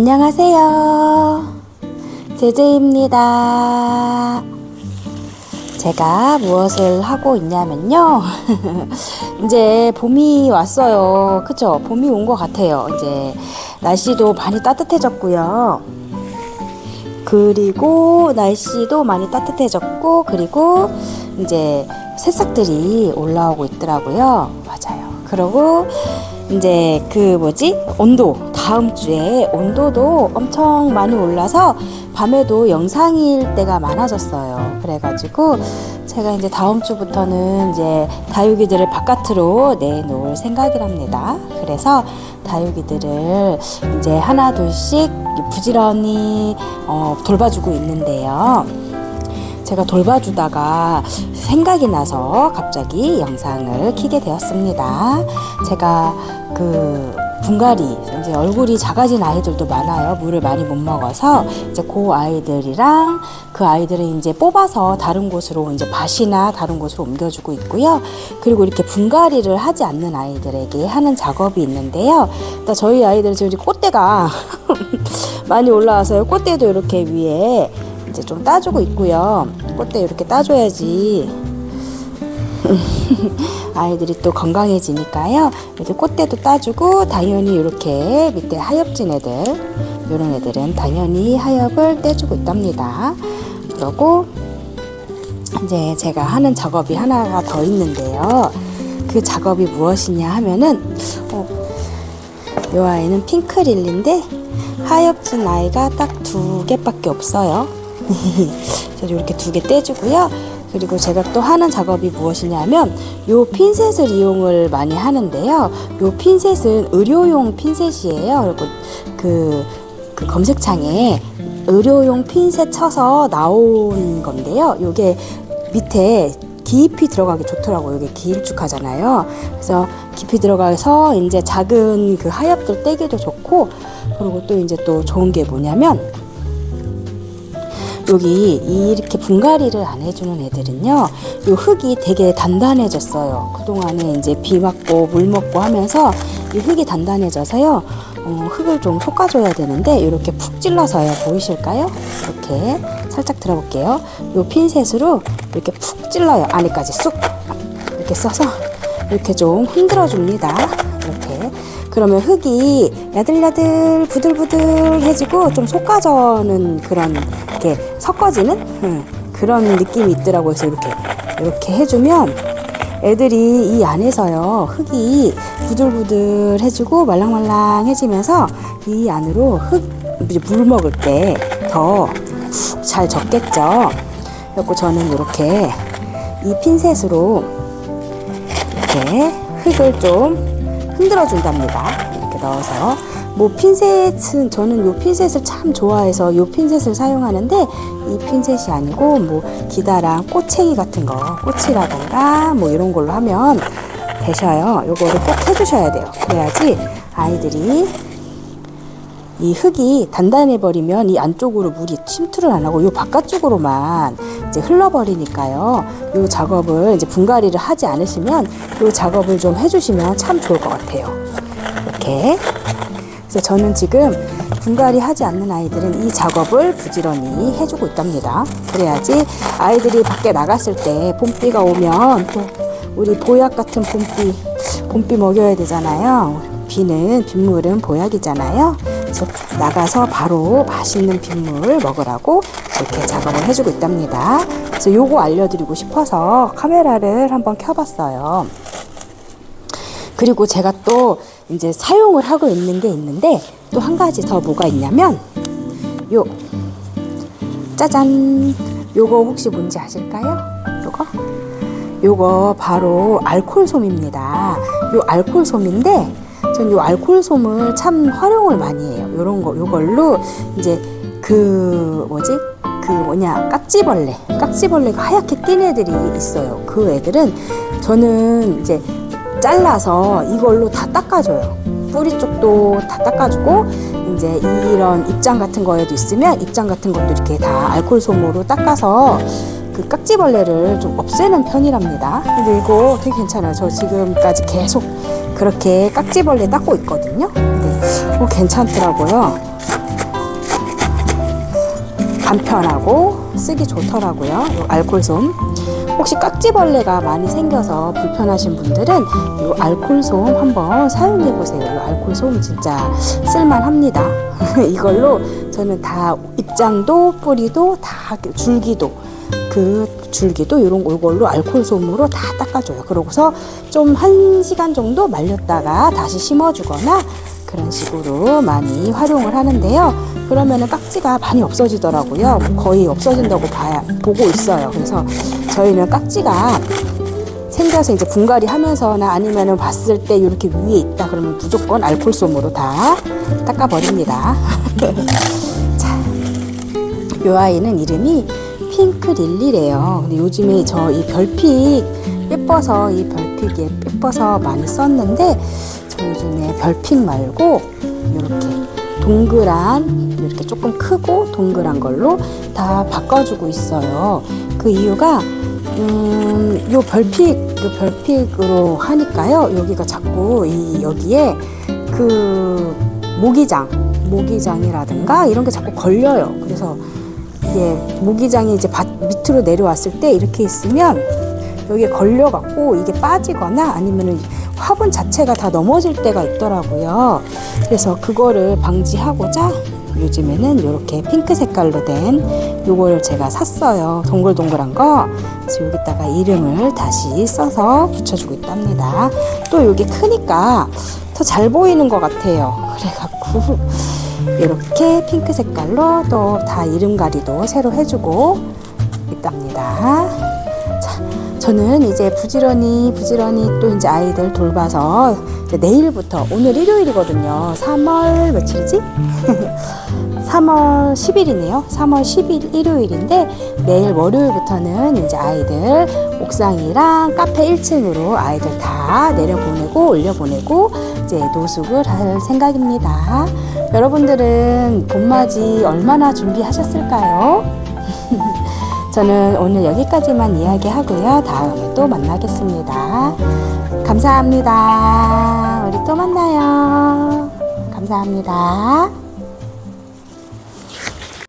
안녕하세요. 제제입니다. 제가 무엇을 하고 있냐면요. 이제 봄이 왔어요. 그쵸? 봄이 온 것 같아요. 이제 날씨도 많이 따뜻해졌고요. 그리고 날씨도 많이 따뜻해졌고, 그리고 이제 새싹들이 올라오고 있더라고요. 맞아요. 그리고 이제 그 뭐지? 온도. 다음 주에 온도도 엄청 많이 올라서 밤에도 영상일 때가 많아졌어요. 그래가지고 제가 이제 다음 주부터는 이제 다육이들을 바깥으로 내놓을 생각이랍니다. 그래서 다육이들을 이제 하나 둘씩 부지런히 어, 돌봐주고 있는데요. 제가 돌봐주다가 생각이 나서 갑자기 영상을 키게 되었습니다. 제가 그 분갈이 이제 얼굴이 작아진 아이들도 많아요. 물을 많이 못 먹어서 이제 그 아이들이랑 그 아이들을 이제 뽑아서 다른 곳으로 이제 밭이나 다른 곳으로 옮겨주고 있고요. 그리고 이렇게 분갈이를 하지 않는 아이들에게 하는 작업이 있는데요. 일단 저희 아이들 지금 꽃대가 많이 올라와서요. 꽃대도 이렇게 위에 이제 좀 따주고 있고요. 꽃대 이렇게 따줘야지 아이들이 또 건강해지니까요. 이렇게 꽃대도 따주고 당연히 이렇게 밑에 하엽진 애들 이런 애들은 당연히 하엽을 떼주고 있답니다. 그러고 이제 제가 하는 작업이 하나가 더 있는데요. 그 작업이 무엇이냐 하면은 어, 이 아이는 핑크 릴리인데 하엽진 아이가 딱 두 개밖에 없어요. 이렇게 두 개 떼주고요. 그리고 제가 또 하는 작업이 무엇이냐면 요 핀셋을 이용을 많이 하는데요. 요 핀셋은 의료용 핀셋이에요. 그리고 그, 그 검색창에 의료용 핀셋 쳐서 나온 건데요. 요게 밑에 깊이 들어가기 좋더라고요. 이게 길쭉하잖아요. 그래서 깊이 들어가서 이제 작은 그 하엽들 떼기도 좋고, 그리고 또 이제 또 좋은 게 뭐냐면, 여기 이렇게 분갈이를 안 해주는 애들은요, 요 흙이 되게 단단해졌어요. 그동안에 이제 비 맞고 물 먹고 하면서 이 흙이 단단해져서요, 어, 흙을 좀 솎아줘야 되는데, 이렇게 푹 찔러서요. 보이실까요? 이렇게 살짝 들어볼게요. 요 핀셋으로 이렇게 푹 찔러요. 안에까지 쑥! 이렇게 써서 이렇게 좀 흔들어 줍니다. 이렇게. 그러면 흙이 야들야들 부들부들해지고 좀 솎아져는 그런 이렇게 섞어지는 음, 그런 느낌이 있더라고요. 그래서 이렇게 이렇게 해주면 애들이 이 안에서요 흙이 부들부들해지고 말랑말랑해지면서 이 안으로 흙 이제 물 먹을 때더푹잘 젖겠죠. 그래서 저는 이렇게 이 핀셋으로 이렇게 흙을 좀 흔들어 준답니다. 이렇게 넣어서 뭐 핀셋은 저는 요 핀셋을 참 좋아해서 요 핀셋을 사용하는데 이 핀셋이 아니고 뭐 기다랑 꼬챙이 같은 거 꽃이라던가 뭐 이런 걸로 하면 되셔요. 요거를 꼭 해주셔야 돼요. 그래야지 아이들이 이 흙이 단단해 버리면 이 안쪽으로 물이 침투를 안 하고 요 바깥쪽으로만 이제 흘러 버리니까요. 요 작업을 이제 분갈이를 하지 않으시면 요 작업을 좀 해주시면 참 좋을 것 같아요. 이렇게. 그래서 저는 지금 분갈이 하지 않는 아이들은 이 작업을 부지런히 해주고 있답니다. 그래야지 아이들이 밖에 나갔을 때 봄비가 오면 또 우리 보약 같은 봄비, 봄비 먹여야 되잖아요. 비는 빗물은 보약이잖아요. 그래서 나가서 바로 맛있는 빗물 먹으라고 이렇게 작업을 해주고 있답니다. 그래서 요거 알려드리고 싶어서 카메라를 한번 켜봤어요. 그리고 제가 또 이제 사용을 하고 있는 게 있는데 또 한 가지 더 뭐가 있냐면 요 짜잔 요거 혹시 뭔지 아실까요? 요거 요거 바로 알콜솜입니다. 요 알콜솜인데 전요 알콜솜을 참 활용을 많이 해요. 요런 거 요걸로 이제 그 뭐지? 그 뭐냐 깍지벌레 깍지벌레가 하얗게 낀 애들이 있어요. 그 애들은 저는 이제 잘라서 이걸로 다 닦아줘요. 뿌리 쪽도 다 닦아주고 이제 이런 입장 같은 거에도 있으면 입장 같은 것도 이렇게 다 알콜 솜으로 닦아서 그 깍지벌레를 좀 없애는 편이랍니다. 근데 이거 되게 괜찮아요. 저 지금까지 계속 그렇게 깍지벌레 닦고 있거든요. 근데 어, 괜찮더라고요. 간편하고 쓰기 좋더라고요. 요 알콜솜. 혹시 깍지벌레가 많이 생겨서 불편하신 분들은 이 알콜솜 한번 사용해 보세요. 이 알콜솜 진짜 쓸만합니다. 이걸로 저는 다 입장도 뿌리도 다 줄기도 그 줄기도 이런 거 이걸로 알콜솜으로 다 닦아줘요. 그러고서 좀 한 시간 정도 말렸다가 다시 심어주거나 그런 식으로 많이 활용을 하는데요. 그러면은 깍지가 많이 없어지더라고요. 거의 없어진다고 봐야 보고 있어요. 그래서 저희는 깍지가 생겨서 이제 분갈이 하면서나 아니면은 봤을 때 이렇게 위에 있다 그러면 무조건 알콜솜으로 다 닦아버립니다. 자, 요 아이는 이름이 핑크 릴리래요. 근데 요즘에 저 이 별픽 예뻐서 이 별픽 예- 예뻐서 많이 썼는데 저 요즘에 별픽 말고 이렇게 동그란 이렇게 조금 크고 동그란 걸로 다 바꿔주고 있어요. 그 이유가 음, 요 별픽, 요 별픽으로 하니까요. 여기가 자꾸 이 여기에 그 모기장, 모기장이라든가 이런 게 자꾸 걸려요. 그래서 이게 모기장이 이제 밭 밑으로 내려왔을 때 이렇게 있으면 여기에 걸려갖고 이게 빠지거나 아니면은 화분 자체가 다 넘어질 때가 있더라고요. 그래서 그거를 방지하고자 요즘에는 이렇게 핑크 색깔로 된 요걸 제가 샀어요. 동글동글한 거. 그래서 여기다가 이름을 다시 써서 붙여주고 있답니다. 또 여기 크니까 더 잘 보이는 것 같아요. 그래갖고 이렇게 핑크 색깔로 또 다 이름 가리도 새로 해주고 있답니다. 자, 저는 이제 부지런히 부지런히 또 이제 아이들 돌봐서 이제 내일부터 오늘 일요일이거든요. 3월 며칠이지? 3월 10일이네요. 3월 10일 일요일인데 내일 월요일부터는 이제 아이들 옥상이랑 카페 1층으로 아이들 다 내려보내고 올려보내고 이제 노숙을 할 생각입니다. 여러분들은 봄맞이 얼마나 준비하셨을까요? 저는 오늘 여기까지만 이야기하고요. 다음에 또 만나겠습니다. 감사합니다. 우리 또 만나요. 감사합니다.